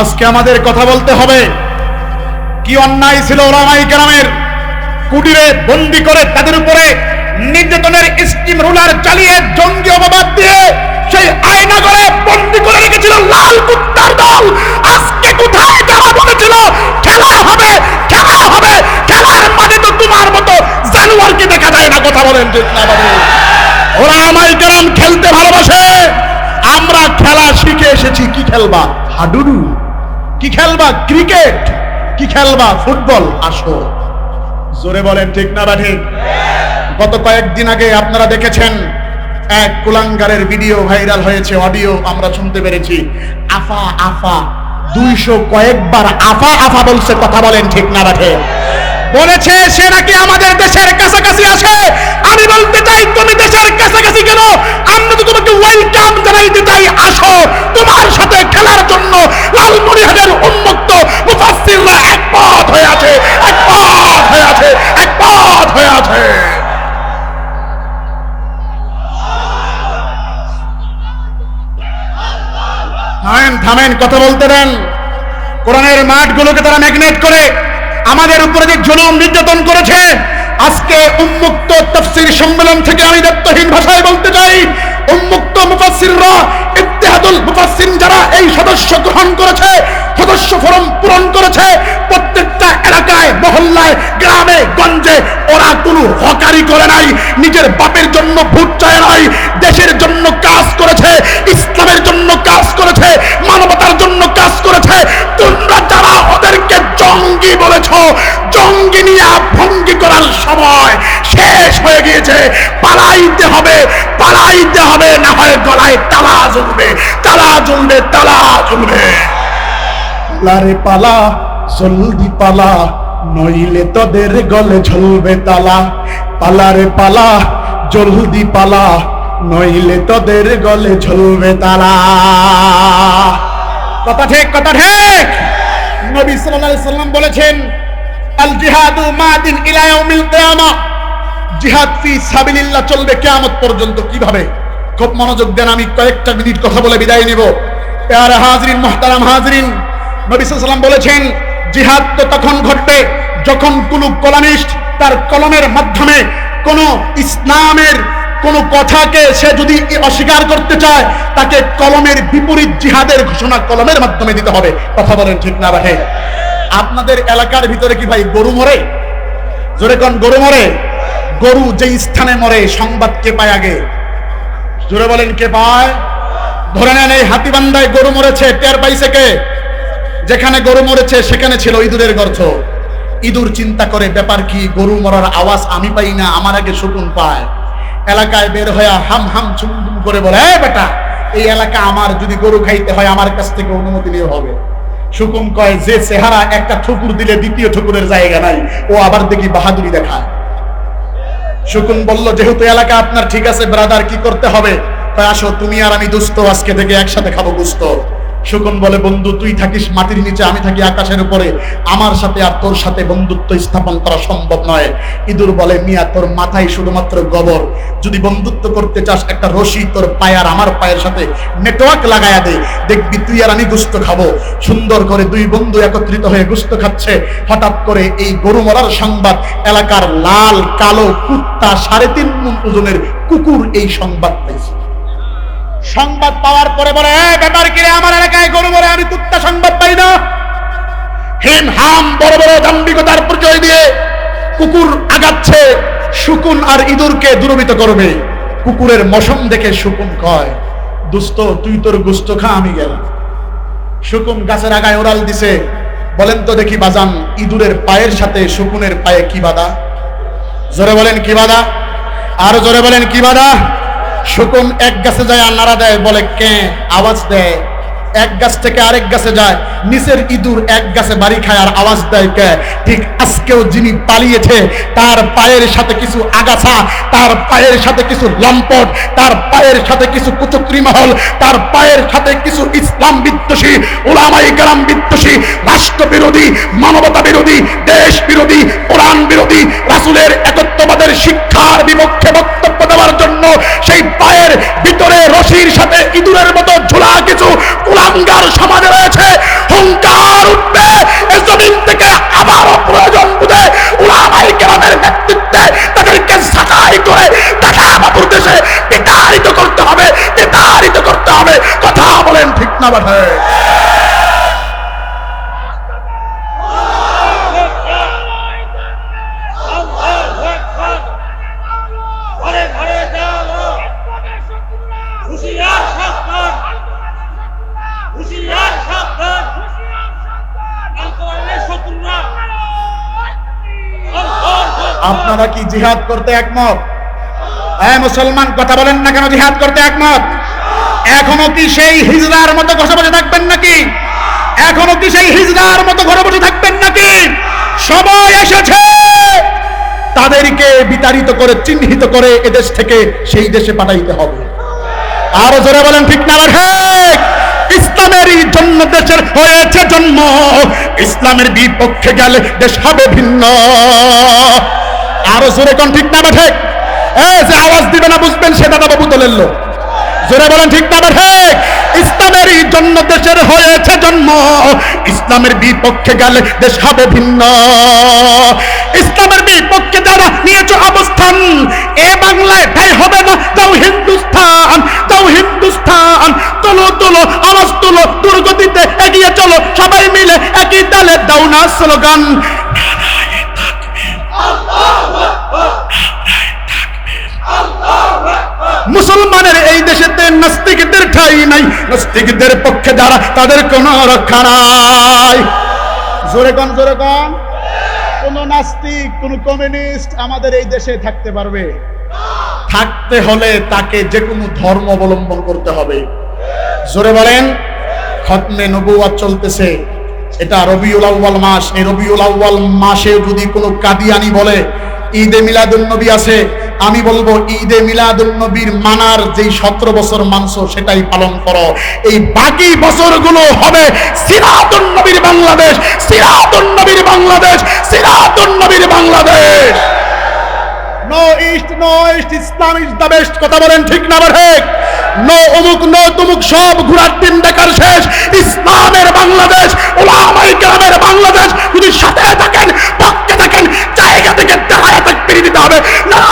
আজকে আমাদের কথা বলতে হবে। কি অন্যায় ছিল ওলামাই কেরামের? কুটিরে বন্দি করে তাদের উপরে নির্যাতনের স্টিম রুলার চালিয়ে জঙ্গি অপবাদ দিয়ে সেই আয়না করে বন্দি করে রেখেছিল লাল কুত্তার দল। আজকে কোথায় যারা বলেছিল খেলা হবে খেলা হবে, খেলার মানে তো তোমার মতো জানুয়ারকে দেখা যায় না? কথা বলেন ওরা আমায় কেরাম খেলতে ভালোবাসে। আমরা খেলা শিখে এসেছি। কি খেলবা? হাডুডু। কি খেলবা? ক্রিকেট? কি খেলবা? ফুটবল? আসো। জোরে বলেন, ঠিক না বা ঠিক? গত কয়েকদিন আগে আপনারা দেখেছেন, এক কুলাঙ্গারের ভিডিও ভাইরাল হয়েছে, অডিও আমরা শুনতে পেরেছি। আফা আফা, দুইশো কয়েকবার আফা আফা বলছে, কথা বলেন, ঠিক না রাখে বলেছে, সে নাকি আমাদের দেশের কাছাকাছি আসে। আমি বলতে চাই, তুমি দেশের কাছাকাছি কেন? আমরা তো তোমাকে ওয়েলকাম জানাইতে চাই। আসো, তোমার সাথে খেলার জন্য লালমনিরহাটের উন্মুক্ত মুফাসসিররা একমত হয়ে আছে একমত হয়ে আছে একমত হয়ে আছে। থামেন কথা বলতে দেন। কোরআনের মাঠগুলোকে তারা ম্যাগনেট করে। আমাদের উপরে যে জুলুম নির্যাতন করেছে, আজকে উন্মুক্ত তফসির সম্মেলন থেকে আমি দায়িত্বহীন ভাষায় বলতে চাই, উন্মুক্ত মুফাসসিররা, ইত্তেহাদুল মুফাসসির যারা এই সদস্য গ্রহণ করেছে, সদস্য ফরম পূরণ করেছে, প্রত্যেকটা এলাকায়, মহল্লায়, গ্রামে, গঞ্জে, ওরা কোনো হকারি করে নাই, নিজের বাপের জন্য ভোট চায় নাই, দেশের জন্য কাজ করেছে, ইসলামের জন্য কাজ করেছে, মানবতার জন্য কাজ করেছে, তোমরা যারা ওদেরকে বলেছ জঙ্গি নিয়ে ভঙ্গি করার সময় শেষ হয়ে গিয়েছে। পালাইতে হবে পালাইতে হবে না হয় গলায় তালা জ্বলবে তালা জ্বলবে তালা জ্বলবে পালারে পালা জলদি পালা নইলে তোদের গলে ঝলবে তালা। পালারে পালা জলদি পালা নইলে তোদের গলে ঝলবে তালা। কথা ঠিক কথা ঠিক। নবী সাল্লাম বলেছেন, আল জিহাদু মাদিন ইলা জিহাদ ফি সাবিলিল্লাহ চলবে কিয়ামত পর্যন্ত কীভাবে? খুব মনোযোগ দেন, আমি কয়েকটা মিনিট কথা বলে বিদায় নিব। প্যারা হাজরিন, মুহতারাম হাজরিন, নবী সাল্লাল্লাহু বলেছেন, জিহাদ তো তখন ঘটবে যখন কোন কলামিস্ট তার কলমের মাধ্যমে কোন ইসলামের কোন কথাকে সে যদি অস্বীকার করতে চায়, তাকে কলমের বিপরীত জিহাদের ঘোষণা কলমের মাধ্যমে দিতে হবে। কথা বলেন ঠিক না রাখে আপনাদের এলাকার ভিতরে কি ভাই গরু মরে? জোরে কোন, গরু মরে? গরু যে স্থানে মরে, সংবাদ কে পায় আগে? জোরে বলেন, কে পায়? ধরে নেন, এই হাতিবান্ধায় গরু মরেছে, টের পাইছে কে? যেখানে গরু মরেছে, সেখানে ছিল ইঁদুরের গর্ত। ইঁদুর চিন্তা করে, ব্যাপার কি, গরু মরার আওয়াজ আমি পাই না, আমার আগে শকুন পায়। এলাকায় বের হয়ে হাম হাম চুমচুম করে বলে, "এই বেটা, এই এলাকা আমার যদি গরু খাইতে হয়, আমার কাছ থেকে অনুমতি নিয়ে হবে। শকুন কয়, যে চেহারা একটা ঠুকুর দিলে দ্বিতীয় ঠুকুরের জায়গা নাই, ও আবার দেখি বাহাদুরি দেখায়। শকুন বলল, যেহেতু এলাকা আপনার ঠিক আছে, ব্রাদার, কি করতে হবে? তাই আসো, তুমি আর আমি দুস্থ, আজকে থেকে একসাথে খাব গুস্ত। শকুন বলে, বন্ধু, তুই থাকিস মাটির নিচে, আমি থাকি আকাশের উপরে। আমার সাথে আর তোর সাথে বন্ধুত্ব স্থাপন করা সম্ভব নয়। ইঁদুর বলে, মিয়া, তোর মাথায় শুধুমাত্র গোবর। যদি বন্ধুত্ব করতে চাস, একটা রশি তোর পায়ে আর আমার পায়ের সাথে নেটওয়ার্ক লাগায়া দে। দেখবি তুই আর আমি গুস্ত খাব। সুন্দর করে দুই বন্ধু একত্রিত হয়ে গুস্ত খাচ্ছে। হঠাৎ করে এই গরু মরার সংবাদ, এলাকার লাল, কালো কুত্তা সাড়ে তিন মন ওজনের কুকুর এই সংবাদ পাইছে। সংবাদ পাওয়ার পরে বলে "এ, ব্যাপার কি রে? আমার এলাকায় গরু মরে আমি কুত্তা সংবাদ পাই না। হিম হাম বড় বড় দাম্ভিকতার পরিচয় দিয়ে কুকুর আগাচ্ছে শুকুন আর ইঁদুরকে দূরবিত করবে। কুকুরের মশম দেখে শুকুন কয় দুস্ত তুই তোর গুস্ত খা আমি গেলাম শুকুন গাছের আগায় ওরাল দিছে বলেন তো দেখি বাজান ইঁদুরের পায়ের সাথে শুকুনের পায়ে কি বাধা? জোরে বলেন কি বাধা? আর জোরে বলেন কি বাধা? শুকুন এক গাছে যায় আর নাড়া দেয়, বলে কে? আওয়াজ দেয়। এক গাছ থেকে আরেক গাছে যায়, নিচের ইঁদুর এক গাছে বাড়ি খায় আর আওয়াজ দেয় কে? ঠিক আজকেও যিনি পালিয়েছে, তার পায়ের সাথে কিছু আগাছা, তার পায়ের সাথে কিছু লম্পট, তার পায়ের সাথে কিছু কুচক্রি মহল, তার পায়ের সাথে কিছু ইসলাম বিদ্বেষী ওলামাই গ্রাম বিদ্বেষী, রাষ্ট্র বিরোধী, মানবতা বিরোধী, দেশ বিরোধী, কোরআন বিরোধী, রাসুলের একত্ববাদের শিক্ষার বিপক্ষে বক্তব্য সেই পায়ের ভিতরে রশির সাথে ইঁদুরের মতো ঝোলা কিছু কুলাঙ্গার সমাজে রয়েছে। হুঙ্কার উঠবে জমিন থেকে আবারও প্রয়োজন বুঝে উলামাই গ্রামের নেতৃত্বে তাদেরকে সাকাই করে তাকে আমাদের দেশে বিতাড়িত করতে হবে, বিতাড়িত করতে হবে। কথা বলেন ঠিক না বাঠায় আপনারা কি জিহাদ করতে একমত? হ্যাঁ মুসলমান, কথা বলেন না কেন জিহাদ করতে একমত? এখনও কি সেই হিজরার মতো ঘরে বসে থাকবেন নাকি? এখনও কি সেই হিজরার মতো ঘরে বসে থাকবেন নাকি? সময় এসেছে! তাদেরকে বিতাড়িত করে, চিহ্নিত করে এদেশ থেকে সেই দেশে পাঠাইতে হবে। আরও জোরে বলেন, ঠিক না ঠিক ইসলামেরই জন্য দেশের হয়েছে জন্ম। ইসলামের বিপক্ষে গেলে দেশ হবে ভিন্ন। আরও জোরে কোন ঠিক না ঠিক এ যে আওয়াজ দিবে না বুঝবেন সে দাদা বাবু দলের লোক। জোরে বলেন, ঠিক না ঠিক ইসলামেরই জন্য দেশের হয়েছে জন্ম। ইসলামের বিপক্ষে গেলে দেশ হবে ভিন্ন। ইসলামের বিপক্ষে যারা নিয়েছ অবস্থান, এ বাংলায় ঠাই হবে না, যাও হিন্দুস্তান যাও হিন্দুস্তান তোলো তোলো, আওয়াজ তোলো, দুর্গতিতে এগিয়ে চলো, সবাই মিলে একই তালে দাও না স্লোগান। নাস্তিকদের পক্ষে যারা, তাদের কোনো রক্ষা নাই। জোরে কন জোরে কন। কোন নাস্তিক, কোন কমিউনিস্ট আমাদের এই দেশে থাকতে পারবে। থাকতে হলে তাকে যে কোনো ধর্ম অবলম্বন করতে হবে। জোরে বলেন, খতমে নবুয়াত চলতেছে। এটা রবিউল আউয়াল মাস। এই রবিউল আউয়াল মাসে যদি কোনো কাদিয়ানি বলে, ঈদে মিলাদুন নবী আছে আমি বলব ঈদে মিলাদুল নবীর মানার যে সতেরো বছর মানস সেটাই পালন করো। এই বাকি বছরগুলো হবে সিরাতুল নবীর বাংলাদেশ সিরাতুল নবীর বাংলাদেশ সিরাতুল নবীর Bangladesh. No east no east Islam is the best কথা বলেন ঠিক না ঠিক? নো অমুক নো তুমুক, সব ঘোরার দিন দেখার শেষ। ইসলামের বাংলাদেশ ওলামাই গ্রামের বাংলাদেশ, যদি সাথে থাকেন, পাক জায়গা থেকে একটা হায়াত দিতে হবে। না!